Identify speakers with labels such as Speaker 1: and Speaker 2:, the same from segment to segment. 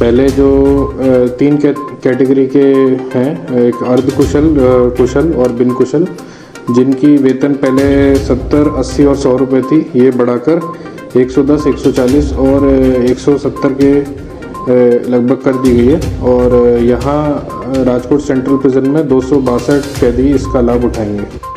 Speaker 1: पहले जो तीन कैटेगरी के हैं एक अर्ध कुशल कुशल और बिन कुशल जिनकी वेतन पहले सत्तर अस्सी और सौ रुपये थी ये बढ़ाकर 110 140 और अ, 170 के लगभग कर दी गई है। और यहाँ राजकोट सेंट्रल प्रिजन में दो सौ बासठ कैदी इसका लाभ उठाएँगे।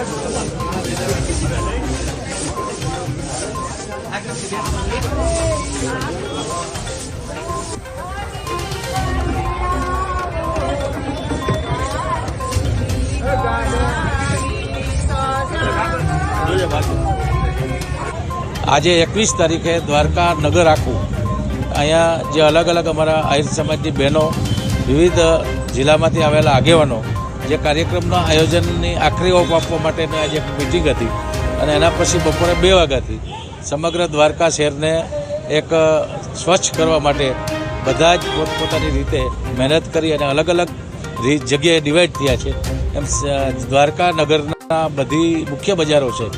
Speaker 2: આજે એકવીસ તારીખે દ્વારકા નગર આખું. અહીંયા જે અલગ અલગ અમારા આહિર સમાજની બહેનો, વિવિધ જિલ્લામાંથી આવેલા આગેવાનો જે કાર્યક્રમના આયોજનની આખરી ઓપ આપવા માટેની આજે એક મિટિંગ હતી અને એના પછી બપોરે બે વાગ્યાથી સમગ્ર દ્વારકા શહેરને એક સ્વચ્છ કરવા માટે બધા જ પોતપોતાની રીતે મહેનત કરી અને અલગ અલગ જગ્યાએ ડિવાઈડ થયા છે. એમ દ્વારકા નગરના બધી મુખ્ય બજારો છે.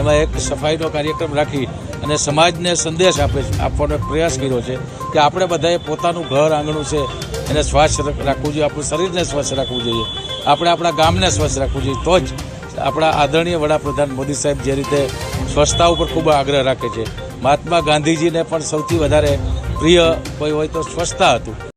Speaker 2: એમાં એક સફાઈનો કાર્યક્રમ રાખી અને સમાજને સંદેશ આપે, આપવાનો પ્રયાસ કર્યો છે કે આપણે બધાએ પોતાનું ઘર આંગણું છે એને સ્વચ્છ રાખવું જોઈએ, આપણું શરીરને સ્વચ્છ રાખવું જોઈએ. આપણે આપણા ગામને સ્વચ્છ રાખવું જોઈએ. તો જ આપણા આદરણીય વડાપ્રધાન મોદી સાહેબ જે રીતે સ્વચ્છતા ઉપર ખૂબ આગ્રહ રાખે છે. મહાત્મા ગાંધીજીને પણ સૌથી વધારે પ્રિય કોઈ હોય તો સ્વચ્છતા હતું.